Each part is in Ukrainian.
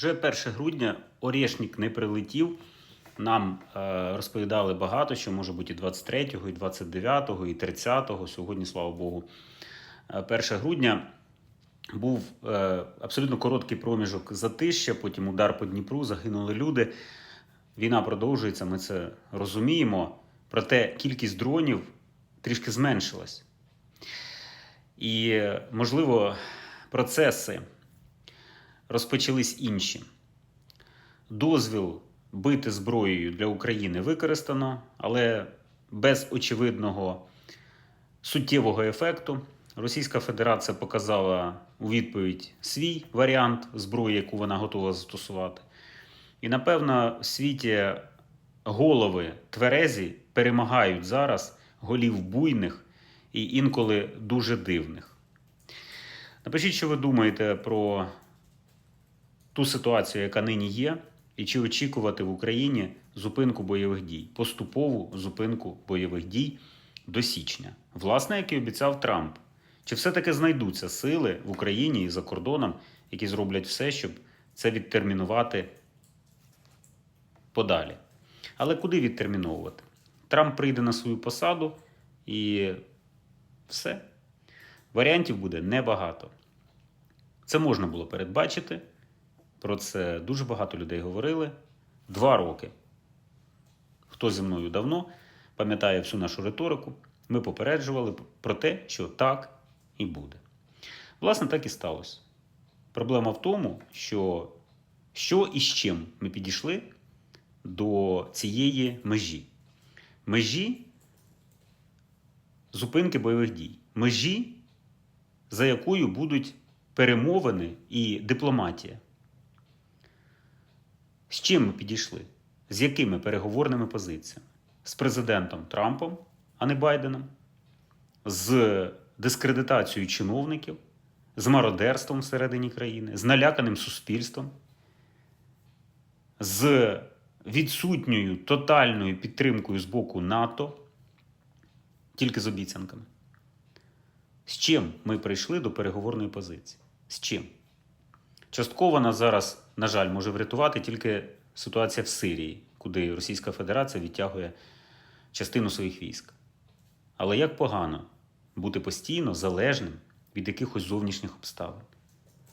Вже 1 грудня Орєшнік не прилетів. Нам е, розповідали багато, що може бути і 23-го, і 29-го, і 30-го. Сьогодні, слава Богу, е, 1 грудня був е, абсолютно короткий проміжок затища, потім удар по Дніпру, загинули люди. Війна продовжується, ми це розуміємо. Проте кількість дронів трішки зменшилась. І, е, можливо, процеси розпочались інші. Дозвіл бити зброєю для України використано, але без очевидного суттєвого ефекту. Російська Федерація показала у відповідь свій варіант зброї, яку вона готова застосувати. І напевно в світі голови тверезі перемагають зараз голів буйних і інколи дуже дивних. Напишіть, що ви думаєте про ту ситуацію, яка нині є, і чи очікувати в Україні зупинку бойових дій, поступову зупинку бойових дій до січня, власне, як і обіцяв Трамп. Чи все-таки знайдуться сили в Україні і за кордоном, які зроблять все, щоб це відтермінувати подалі? Але куди відтерміновувати? Трамп прийде на свою посаду і все. Варіантів буде небагато. Це можна було передбачити. Про це дуже багато людей говорили. Два роки. Хто зі мною давно пам'ятає всю нашу риторику, ми попереджували про те, що так і буде. Власне, так і сталося. Проблема в тому, що що і з чим ми підійшли до цієї межі. Межі зупинки бойових дій. Межі, за якою будуть перемовини і дипломатія. З чим ми підійшли? З якими переговорними позиціями? З президентом Трампом, а не Байденом, з дискредитацією чиновників, з мародерством всередині країни, з наляканим суспільством, з відсутньою тотальною підтримкою з боку НАТО, тільки з обіцянками. З чим ми прийшли до переговорної позиції? З чим? Частково нас зараз, на жаль, може врятувати тільки ситуація в Сирії, куди Російська Федерація відтягує частину своїх військ. Але як погано бути постійно залежним від якихось зовнішніх обставин,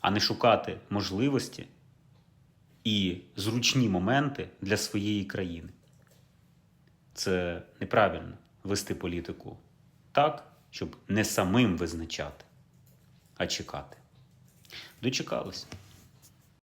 а не шукати можливості і зручні моменти для своєї країни. Це неправильно вести політику так, щоб не самим визначати, а чекати. Дочекалися.